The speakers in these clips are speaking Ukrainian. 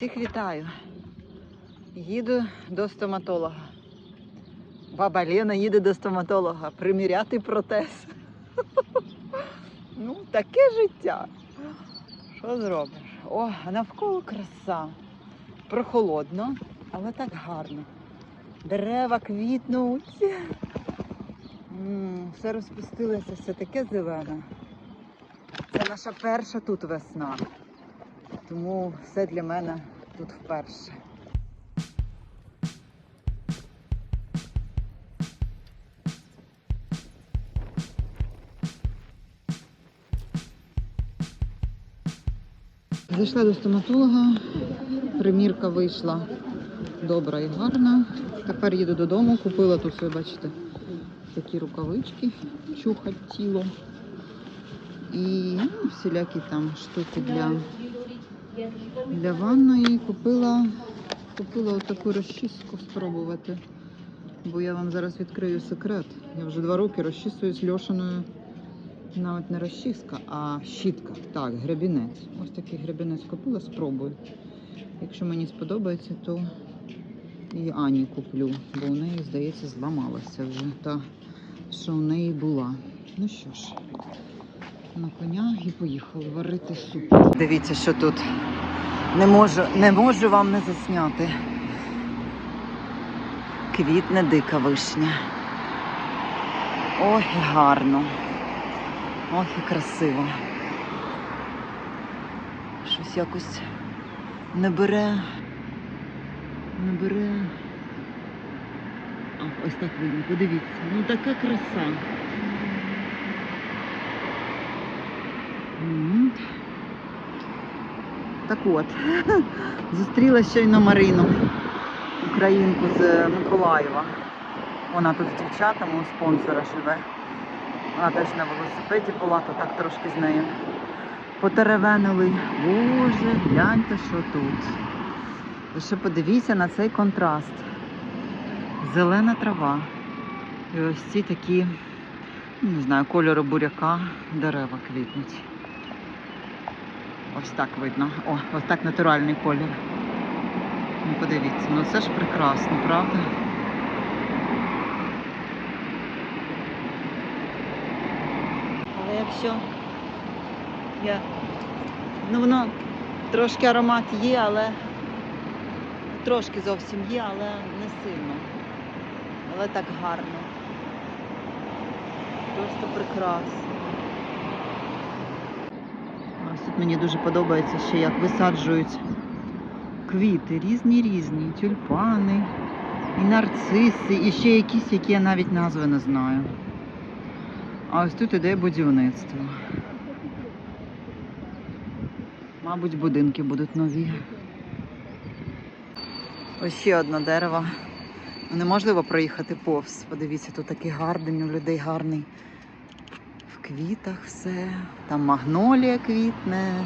Всіх вітаю. Їду до стоматолога. Баба Лена їде до стоматолога приміряти протез. Ну, таке життя. Що зробиш? О, навколо краса. Прохолодно, але так гарно. Дерева квітнуть. Все розпустилося, все таке зелене. Це наша перша тут весна. Тому все для мене тут вперше. Зайшла до стоматолога, примірка вийшла добра і гарна. Тепер їду додому, купила тут, ви бачите, такі рукавички, чухать тіло. І ну, всілякі там штуки для для ванної купила, купила отаку розчіску спробувати. Бо я вам зараз відкрию секрет. Я вже два роки розчісуюсь льошиною. Навіть не розчіска, а щітка. Так, гребінець. Ось такий гребінець купила, спробую. Якщо мені сподобається, то і Ані куплю, бо у неї, здається, зламалася вже та, що у неї була. Ну що ж, на коня і поїхали варити суп. Дивіться, що тут. Не можу, не можу вам не засняти. Квітне дика вишня. Ой, і гарно. Ох, і красиво. Щось якось не бере. Не бере. А, ось так видно, подивіться. Ну така краса. Так от, зустріла щойно Марину, українку з Миколаєва. Вона тут з дівчатами у спонсора живе. Вона теж на велосипеді була, то так трошки з нею потеревенили. Боже, гляньте, що тут. Ви ще подивіться на цей контраст. Зелена трава. І ось ці такі, не знаю, кольору буряка дерева квітнуть. Ось так видно. О, ось так натуральний колір. Ну, подивіться, ну це ж прекрасно, правда? Але якщо я. Ну воно трошки аромат є, але трошки зовсім є, але не сильно. Але так гарно. Просто прекрасно. Ось тут мені дуже подобається ще, як висаджують квіти, різні різні, тюльпани, і нарциси, і ще якісь, які я навіть назви не знаю. А ось тут іде будівництво. Мабуть, будинки будуть нові. Ось ще одне дерево. Неможливо проїхати повз. Подивіться, тут такий гардень у людей гарний. В квітах все. Там магнолія квітне.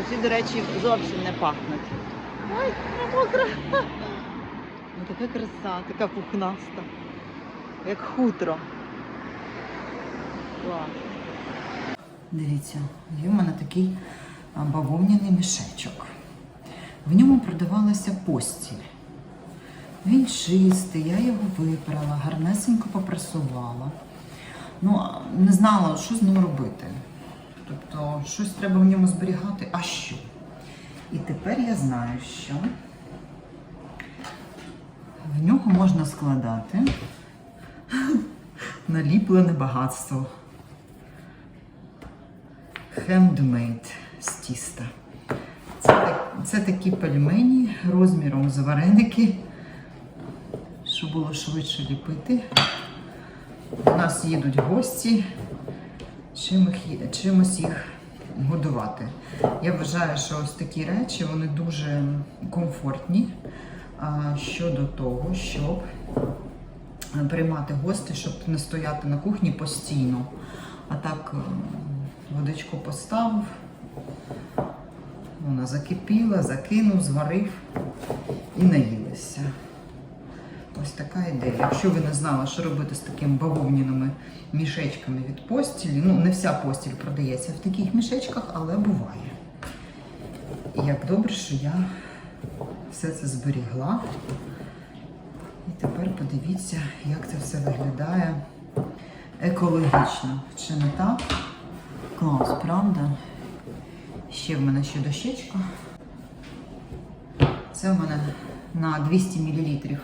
Оці, до речі, зовсім не пахнуть. Ой, мокра. Ну така краса, така пухнаста. Як хутро. Клас. Дивіться, є в мене такий бавовняний мішечок. В ньому продавалася постіль. Він чистий, я його випрала, гарнесенько попрасувала. Ну, не знала, що з ним робити. Тобто, щось треба в ньому зберігати, а що? І тепер я знаю, що в нього можна складати наліплене багатство. Handmade з тіста. Це, це такі пельмені розміром з вареники, щоб було швидше ліпити. У нас їдуть гості, чимось їх годувати. Я вважаю, що ось такі речі вони дуже комфортні щодо того, щоб приймати гостей, щоб не стояти на кухні постійно. А так е, водичку поставив, вона закипіла, закинув, зварив і наїлися. Ось така ідея. Якщо ви не знали, що робити з такими бавовняними мішечками від постілі, ну не вся постіль продається в таких мішечках, але буває. І як добре, що я все це зберігла. І тепер подивіться, як це все виглядає екологічно. Чи не так? Клас, правда? Ще в мене ще дощечка. Це в мене на 200 мл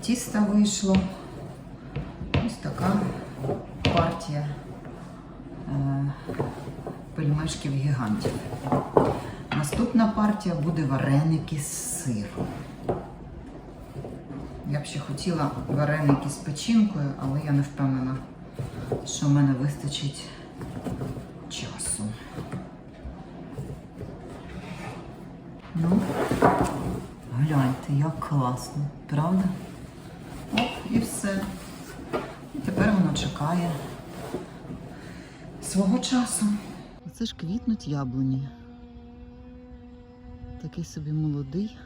тіста вийшло. Ось така партія е, пельмешків гігантів. Наступна партія буде вареники з сиром. Я б ще хотіла вареники з печінкою, але я не впевнена, що в мене вистачить часу. Ну, гляньте, як класно, правда? Оп, і все. І тепер воно чекає свого часу. Оце ж квітнуть яблуні. Такий собі молодий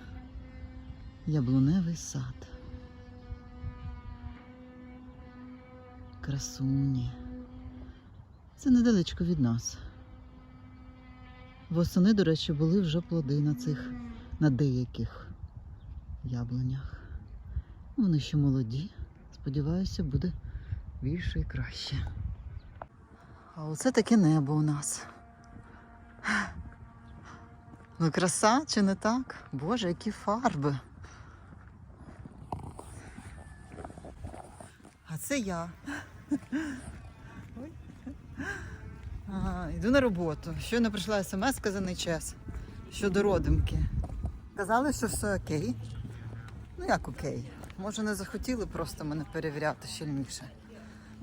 яблуневий сад. Красуні. Це недалечко від нас. Восени, до речі, були вже плоди на цих, на деяких яблунях. Вони ще молоді. Сподіваюся, буде більше і краще. А оце таке небо у нас. Ну, краса, чи не так? Боже, які фарби. А це я. Ой. Ага, йду на роботу. Щойно прийшла смс за час щодо родимки. Казали, що все окей. Ну як окей? Може не захотіли просто мене перевіряти щільніше.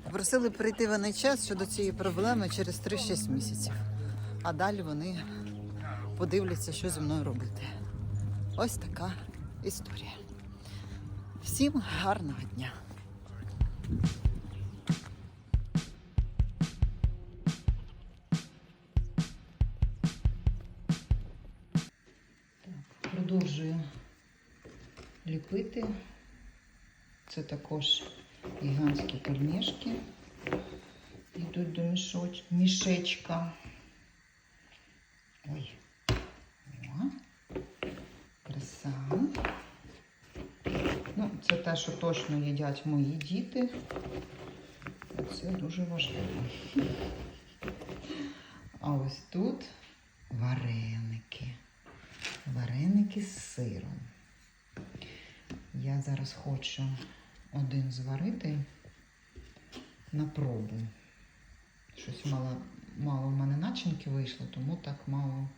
Попросили прийти в час щодо цієї проблеми через 3-6 місяців. А далі вони подивляться, що зі мною робити. Ось така історія. Всім гарного дня! Ліпити. Це також гігантські пельмешки. Йдуть до мішоч... мішечка. Ой. Краса. Ну, це те, що точно їдять мої діти. Це дуже важливо. А ось тут вареники. Вареники з сиром. Я зараз хочу один зварити на пробу. Щось мало, мало в мене начинки вийшло, тому так мало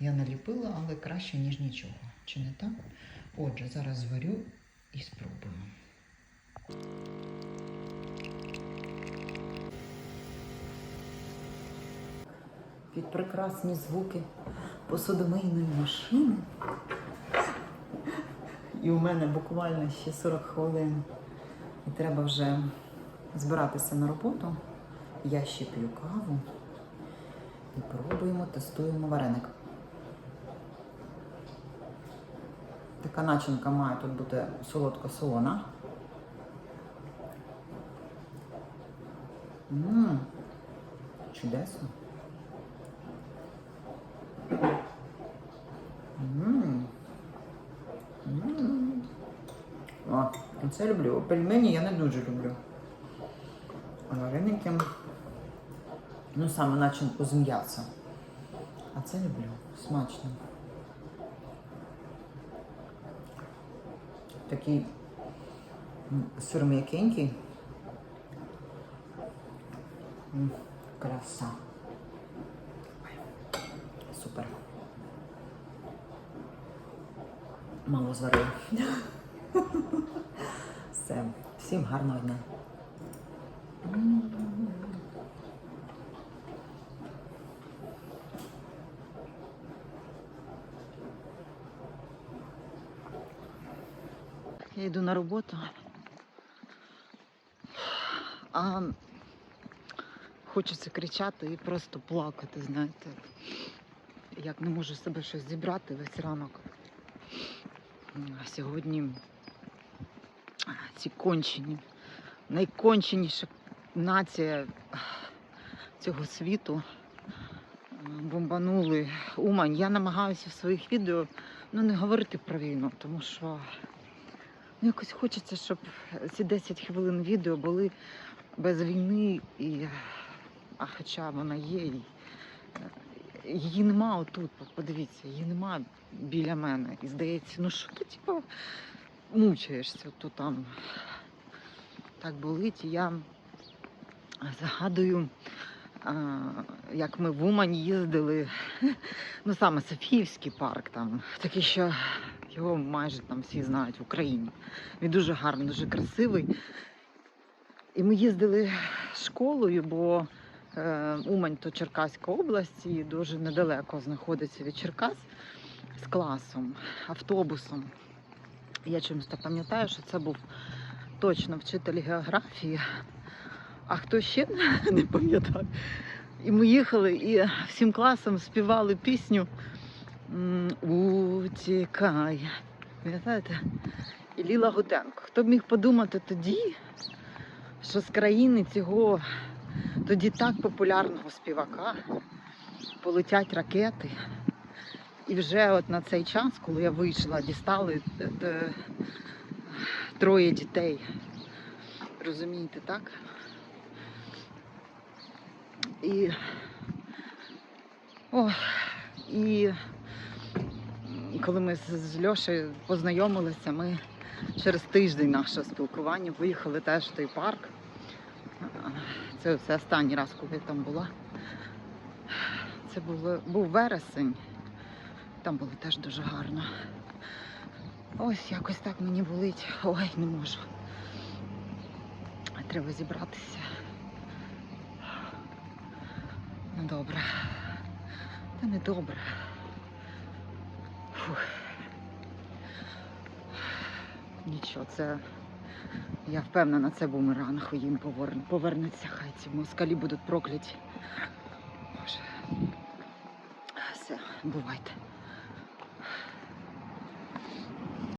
я наліпила, але краще, ніж нічого. Чи не так? Отже, зараз зварю і спробую. Під прекрасні звуки посудомийної машини. І у мене буквально ще 40 хвилин. І треба вже збиратися на роботу. Я ще п'ю каву і пробуємо, тестуємо вареник. Така начинка має тут бути солодко-солона. Чудесно. Це люблю. Пельмені я не дуже люблю. А вареники, ну саме начинку з м'яса. А це люблю. Смачно. Такий сир м'якенький. Краса. Супер. Мало зварив. Все. Всім гарного дня. Я йду на роботу. А хочеться кричати і просто плакати, знаєте. Як не можу себе щось зібрати весь ранок. Сьогодні ці кончені, найконченіша нація цього світу. Бомбанули Умань. Я намагаюся в своїх відео ну, не говорити про війну, тому що ну, якось хочеться, щоб ці 10 хвилин відео були без війни, і, а хоча вона є. І, її нема отут, подивіться, її нема біля мене. І здається, ну що ти типу, мучаєшся тут там. Так болить. Я згадую, як ми в Умань їздили, ну саме Софіївський парк, там, такий, що його майже там всі знають в Україні. Він дуже гарний, дуже красивий. І ми їздили школою, бо е, Умань то Черкаська область і дуже недалеко знаходиться від Черкас з класом, автобусом. Я чомусь так пам'ятаю, що це був точно вчитель географії, а хто ще не пам'ятаю. І ми їхали і всім класом співали пісню Утікай. Пам'ятаєте? І Ліла Гутенко. Хто б міг подумати тоді, що з країни цього тоді так популярного співака полетять ракети. І вже от на цей час, коли я вийшла, дістали е, е, троє дітей. Розумієте, так? І, о, і коли ми з- Льошею познайомилися, ми через тиждень нашого спілкування поїхали теж в той парк. Це, це останній раз, коли я там була. Це було, був вересень. Там було теж дуже гарно. Ось якось так мені болить. Ой, не можу. Треба зібратися. Ну добре. Та не добре. Фух. Нічого, це. Я впевнена, це бумеранг їм повернеться. Хай ці москалі будуть прокляті. Боже. Все, бувайте.